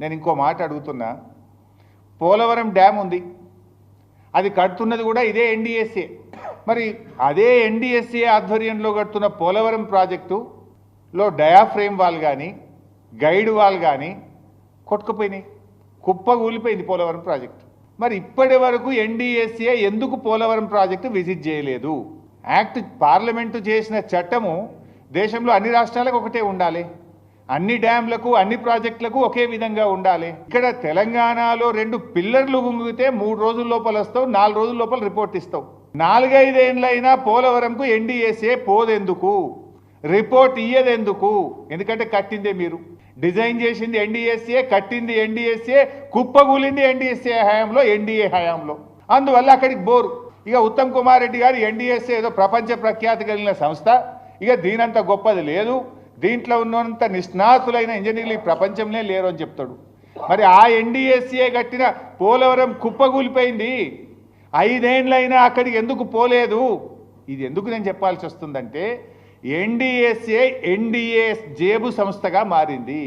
నేను ఇంకో మాట అడుగుతున్నా. పోలవరం డ్యామ్ ఉంది. అది కడుతున్నది కూడా ఇదే ఎన్డిఎస్ఏ మరి అదే ఎన్డీఎస్ఏ ఆధ్వర్యంలో కడుతున్న పోలవరం ప్రాజెక్టులో డయాఫ్రేమ్ వాల్ కానీ గైడ్ వాల్ కానీ కొట్టుకుపోయినాయి. కుప్ప కూలిపోయింది పోలవరం ప్రాజెక్టు. మరి ఇప్పటి వరకు ఎన్డిఎస్ఏ ఎందుకు పోలవరం ప్రాజెక్టు విజిట్ చేయలేదు? యాక్ట్ పార్లమెంటు చేసిన చట్టము దేశంలో అన్ని రాష్ట్రాలకు ఒకటే ఉండాలి. అన్ని డ్యాంలకు అన్ని ప్రాజెక్టులకు ఒకే విధంగా ఉండాలి. ఇక్కడ తెలంగాణలో రెండు పిల్లర్లు గుంగితే మూడు రోజుల లోపల వస్తావు నాలుగు రోజుల లోపల రిపోర్ట్ ఇస్తావు. నాలుగైదేళ్ళైనా పోలవరంకు ఎన్డీఎస్ఏ పోదెందుకు? రిపోర్ట్ ఇయ్యదెందుకు? ఎందుకంటే కట్టిందే మీరు. డిజైన్ చేసింది ఎన్డీఎస్ఏ కట్టింది ఎన్డీఎస్ఏ కుప్పగూలింది ఎన్డీఎస్ఏ హయాంలో ఎన్డీఏ హయాంలో. అందువల్ల అక్కడికి బోరు. ఇక ఉత్తమ్ కుమార్ రెడ్డి గారు ఎన్డీఎస్ఏ ఏదో ప్రపంచ ప్రఖ్యాతి కలిగిన సంస్థ. ఇక దీనంత గొప్పది లేదు. దీంట్లో ఉన్నంత నిష్ణాతులైన ఇంజనీర్లు ఈ ప్రపంచంలో లేరు అని చెప్తాడు. మరి ఆ ఎన్డీఎస్ఏ కట్టిన పోలవరం కుప్పగూలిపోయింది. ఐదేండ్లైనా అక్కడికి ఎందుకు పోలేదు? ఇది ఎందుకు నేను చెప్పాల్సి వస్తుందంటే ఎన్డీఎస్ఏ ఎన్డీఏ జేబు సంస్థగా మారింది.